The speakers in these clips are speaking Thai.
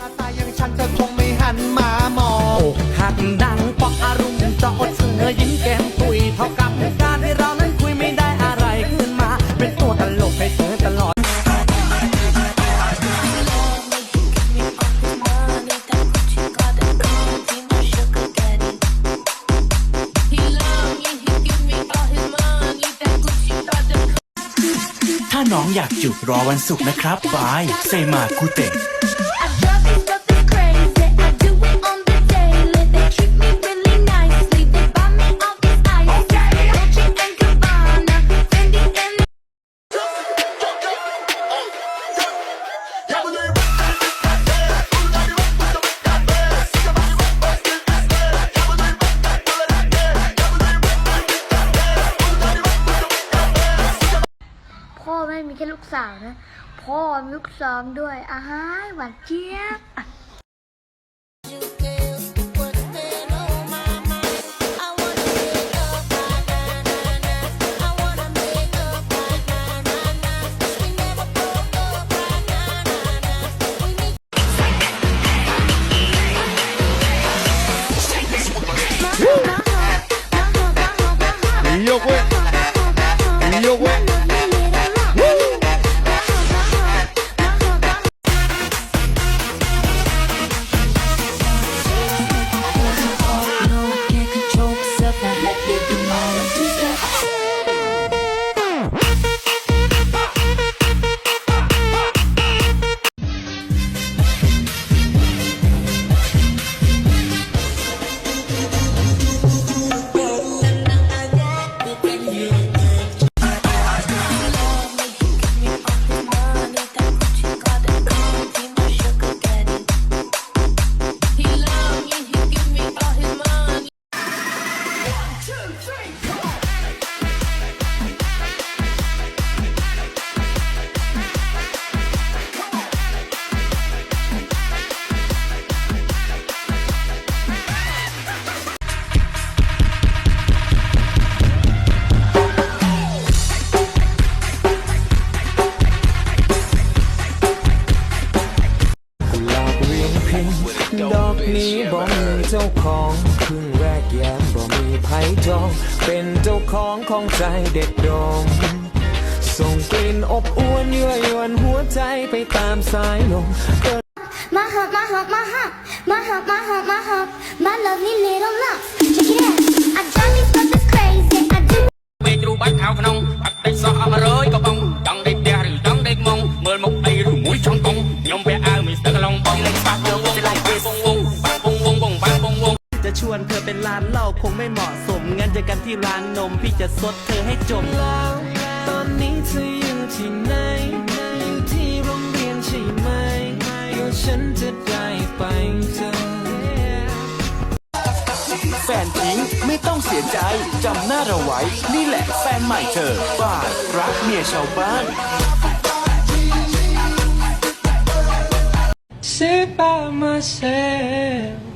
น้าตาอย่างฉันเธอคงไม่หันมามองอกหักดังเพราะอารมณ์จะอดเสนอยิ้มแก้มตุยเท่ากับการที่เรานั้นคุยไม่ได้อะไรขึ้นมา เป็นตัวตลกให้เธอตลอด ถ้าน้องอยากจุรอวันศุกร์นะครับบายเซมาคุเตะ ลูกสาวนะ พ่อมีลูกสองด้วยอาหายหวานเจี๊ยบ เจ้าของครึ่งแรกแย้มบ่มีไพ่จอง เป็นเจ้าของของใจเด็ดดมส่งกลิ่นอบอวนยื่วยวนหัวใจไปตามสายลมมาฮับมาฮับมาฮับมาฮับมาฮับมาฮับมาลองนี่ little love check it out I drive me fucking crazy I do ไม่รู้บ้านขาวขนมอัดได้ซอเอามาเลยก ชวนเธอเป็นร้านเหล้าคงไม่เหมาะสม งั้นเจอกันที่ร้านนมพี่จะซดเธอให้จมแล้วตอนนี้เธออยู่ที่ไหนอยู่ที่โรงเรียนใช่ไหมเดี๋ยวฉันจะได้ไปเจอแฟนทิ้งไม่ต้องเสียใจ จำหน้าเราไว้ นี่แหละแฟนใหม่เธอบ้านรักเมียชาวบ้าน sit by myself,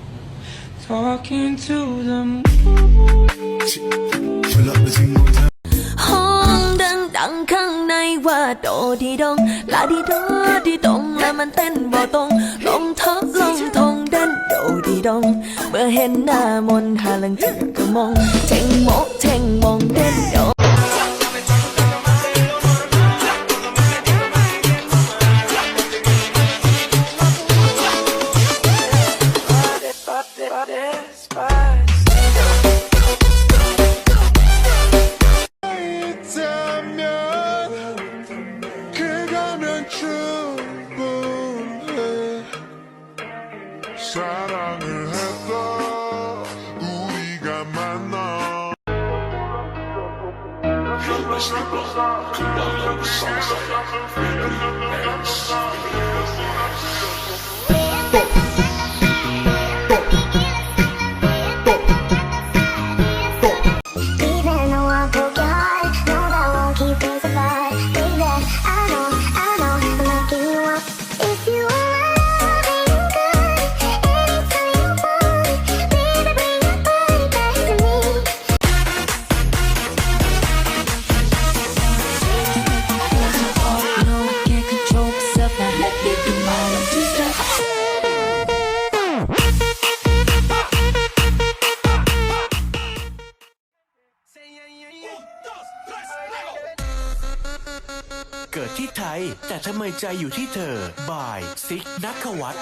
talking to the moon. ห้องดังดังข้างในว่าโดดีดงลาดีดอดีดงแล้วมันเต้นบ่ตรงลงทับลงทงเด่นโดดีดง เมื่อเห็นหน้ามนหาลังเถือก็มองเท่งโมกเท่งมองเด่นโด 사랑을 해서 우리가 만나 Feel my sleep on, come on, I'm a song, I'm a เกิดที่ไทย แต่ทำไมใจอยู่ที่เธอ บายซิกนักวัตร